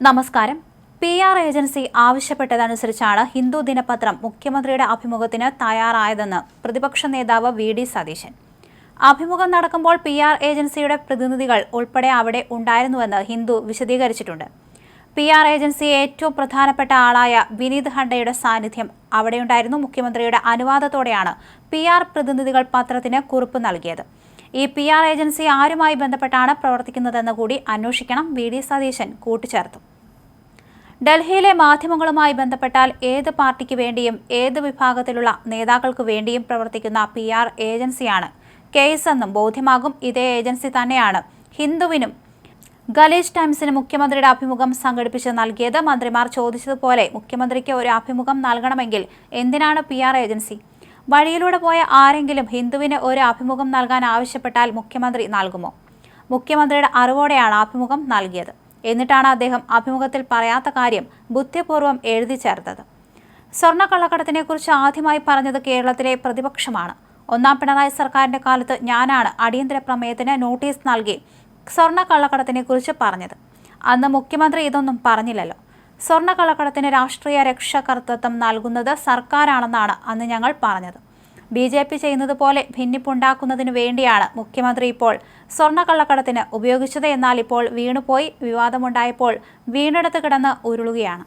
നമസ്കാരം. P R agency ആവശ്യപ്പെട്ടതനുസരിച്ചാണ് ഹിന്ദു ദിനപത്രം മുഖ്യമന്ത്രിയുടെ അഭിമുഖത്തിന് തയ്യാറായതെന്ന് പ്രതിപക്ഷ നേതാവ് വി ഡി സതീശൻ. അഭിമുഖം നടക്കുമ്പോൾ പി ആർ ഏജൻസിയുടെ പ്രതിനിധികൾ ഉൾപ്പെടെ അവിടെ ഉണ്ടായിരുന്നുവെന്ന് ഹിന്ദു വിശദീകരിച്ചിട്ടുണ്ട്. പി ആർ ഏജൻസി ഏറ്റവും പ്രധാനപ്പെട്ട ആളായ വിനീത് ഹണ്ടയുടെ സാന്നിധ്യം അവിടെയുണ്ടായിരുന്നു മുഖ്യമന്ത്രിയുടെ അനുവാദത്തോടെയാണ് പി ആർ പ്രതിനിധികൾ പത്രത്തിന് കുറിപ്പ് നൽകിയത്. ഈ പി ആർ ഏജൻസി ആരുമായി ബന്ധപ്പെട്ടാണ് പ്രവർത്തിക്കുന്നതെന്ന് കൂടി അന്വേഷിക്കണം. വി ഡി സതീശൻ കൂട്ടിച്ചേർത്തു. ഡൽഹിയിലെ മാധ്യമങ്ങളുമായി ബന്ധപ്പെട്ടാൽ ഏത് പാർട്ടിക്ക് വേണ്ടിയും ഏത് വിഭാഗത്തിലുള്ള നേതാക്കൾക്ക് വേണ്ടിയും പ്രവർത്തിക്കുന്ന പി ആർ ഏജൻസിയാണ്. കേസെന്നും ബോധ്യമാകും. ഇതേ ഏജൻസി തന്നെയാണ് ഹിന്ദുവിനും ഗലേഷ് ടൈംസിന് മുഖ്യമന്ത്രിയുടെ അഭിമുഖം സംഘടിപ്പിച്ച് നൽകിയത്. മന്ത്രിമാർ ചോദിച്ചതുപോലെ മുഖ്യമന്ത്രിക്ക് ഒരു അഭിമുഖം നൽകണമെങ്കിൽ എന്തിനാണ് പി ആർ ഏജൻസി? വഴിയിലൂടെ പോയ ആരെങ്കിലും ഹിന്ദുവിന് ഒരു അഭിമുഖം നൽകാൻ ആവശ്യപ്പെട്ടാൽ മുഖ്യമന്ത്രി നൽകുമോ? മുഖ്യമന്ത്രിയുടെ അറിവോടെയാണ് അഭിമുഖം നൽകിയത്. എന്നിട്ടാണ് അദ്ദേഹം അഭിമുഖത്തിൽ പറയാത്ത കാര്യം ബുദ്ധിപൂർവം എഴുതി ചേർത്തത്. സ്വർണക്കള്ളക്കടത്തിനെക്കുറിച്ച് ആദ്യമായി പറഞ്ഞത് കേരളത്തിലെ പ്രതിപക്ഷമാണ്. ഒന്നാം പിണറായി സർക്കാരിന്റെ കാലത്ത് ഞാനാണ് അടിയന്തര പ്രമേയത്തിന് നോട്ടീസ് നൽകി സ്വർണക്കള്ളക്കടത്തിനെക്കുറിച്ച് പറഞ്ഞത്. അന്ന് മുഖ്യമന്ത്രി ഇതൊന്നും പറഞ്ഞില്ലല്ലോ. സ്വർണക്കള്ളക്കടത്തിന് രാഷ്ട്രീയ രക്ഷാകർത്തൃത്വം നൽകുന്നത് സർക്കാരാണെന്നാണ് അന്ന് ഞങ്ങൾ പറഞ്ഞത്. ബി ജെ പി ചെയ്യുന്നത് പോലെ ഭിന്നിപ്പുണ്ടാക്കുന്നതിനു വേണ്ടിയാണ് മുഖ്യമന്ത്രി ഇപ്പോൾ സ്വർണക്കള്ളക്കടത്തിന് ഉപയോഗിച്ചത് എന്നാൽ ഇപ്പോൾ വീണുപോയി വിവാദമുണ്ടായപ്പോൾ വീണെടുത്ത് കിടന്ന് ഉരുളുകയാണ്.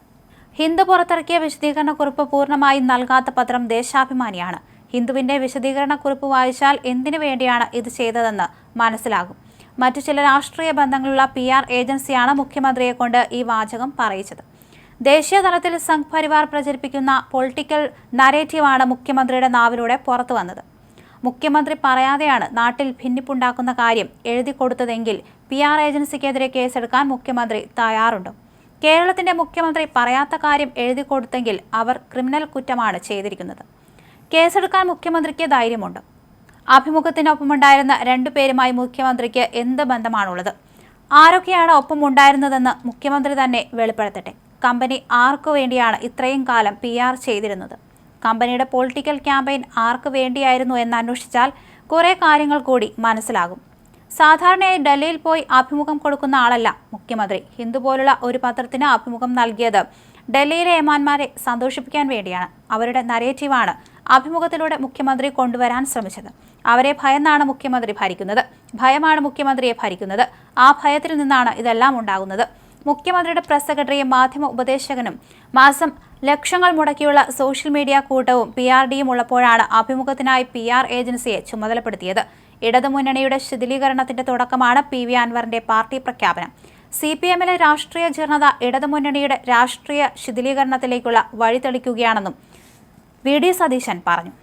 ഹിന്ദു പുറത്തിറക്കിയ വിശദീകരണക്കുറിപ്പ് പൂർണമായും നൽകാത്ത പത്രം ദേശാഭിമാനിയാണ്. ഹിന്ദുവിന്റെ വിശദീകരണക്കുറിപ്പ് വായിച്ചാൽ എന്തിനു വേണ്ടിയാണ് ഇത് ചെയ്തതെന്ന് മനസ്സിലാകും. മറ്റു ചില രാഷ്ട്രീയ ബന്ധങ്ങളുള്ള പി ആർ ഏജൻസിയാണ് മുഖ്യമന്ത്രിയെ കൊണ്ട് ഈ വാചകം പറയിച്ചത്. ദേശീയ തലത്തിൽ സംഘ് പരിവാർ പ്രചരിപ്പിക്കുന്ന പൊളിറ്റിക്കൽ നരേറ്റീവാണ് മുഖ്യമന്ത്രിയുടെ നാവിലൂടെ പുറത്തു വന്നത്. മുഖ്യമന്ത്രി പറയാതെയാണ് നാട്ടിൽ ഭിന്നിപ്പുണ്ടാക്കുന്ന കാര്യം എഴുതി കൊടുത്തതെങ്കിൽ പി ആർ ഏജൻസിക്കെതിരെ കേസെടുക്കാൻ മുഖ്യമന്ത്രി തയ്യാറുണ്ട്. കേരളത്തിന്റെ മുഖ്യമന്ത്രി പറയാത്ത കാര്യം എഴുതി കൊടുത്തെങ്കിൽ അവർ ക്രിമിനൽ കുറ്റമാണ് ചെയ്തിരിക്കുന്നത്. കേസെടുക്കാൻ മുഖ്യമന്ത്രിക്ക് ധൈര്യമുണ്ട്. അഭിമുഖത്തിനൊപ്പമുണ്ടായിരുന്ന രണ്ടു പേരുമായി മുഖ്യമന്ത്രിക്ക് എന്ത് ബന്ധമാണുള്ളത്? ആരൊക്കെയാണ് ഒപ്പം ഉണ്ടായിരുന്നതെന്ന് മുഖ്യമന്ത്രി തന്നെ വെളിപ്പെടുത്തട്ടെ. കമ്പനി ആർക്കു വേണ്ടിയാണ് ഇത്രയും കാലം പി ആർ ചെയ്തിരുന്നത്? കമ്പനിയുടെ പൊളിറ്റിക്കൽ ക്യാമ്പയിൻ ആർക്ക് വേണ്ടിയായിരുന്നു എന്ന് അന്വേഷിച്ചാൽ കുറേ കാര്യങ്ങൾ കൂടി മനസ്സിലാകും. സാധാരണയായി ഡൽഹിയിൽ പോയി അഭിമുഖം കൊടുക്കുന്ന ആളല്ല മുഖ്യമന്ത്രി. ഹിന്ദു പോലുള്ള ഒരു പത്രത്തിന് അഭിമുഖം നൽകിയത് ഡൽഹിയിലെ എമാന്മാരെ സന്തോഷിപ്പിക്കാൻ വേണ്ടിയാണ്. അവരുടെ നരേറ്റീവാണ് അഭിമുഖത്തിലൂടെ മുഖ്യമന്ത്രി കൊണ്ടുവരാൻ ശ്രമിച്ചത്. അവരെ ഭയന്നാണ് മുഖ്യമന്ത്രി ഭരിക്കുന്നത്. ഭയമാണ് മുഖ്യമന്ത്രിയെ ഭരിക്കുന്നത്. ആ ഭയത്തിൽ നിന്നാണ് ഇതെല്ലാം ഉണ്ടാകുന്നത്. മുഖ്യമന്ത്രിയുടെ പ്രസ് സെക്രട്ടറിയും മാധ്യമ ഉപദേശകനും മാസം ലക്ഷങ്ങൾ മുടക്കിയുള്ള സോഷ്യൽ മീഡിയ കൂട്ടവും പി ആർ ഡിയും ഉള്ളപ്പോഴാണ് അഭിമുഖത്തിനായി പി ആർ ഏജൻസിയെ ചുമതലപ്പെടുത്തിയത്. ഇടതുമുന്നണിയുടെ ശിഥിലീകരണത്തിന്റെ തുടക്കമാണ് പി വി അൻവറിന്റെ പാർട്ടി പ്രഖ്യാപനം. സി പി എമ്മിലെ രാഷ്ട്രീയ ജീർണത ഇടതുമുന്നണിയുടെ രാഷ്ട്രീയ ശിഥിലീകരണത്തിലേക്കുള്ള വഴി തെളിക്കുകയാണെന്നും വി ഡി സതീശൻ പറഞ്ഞു.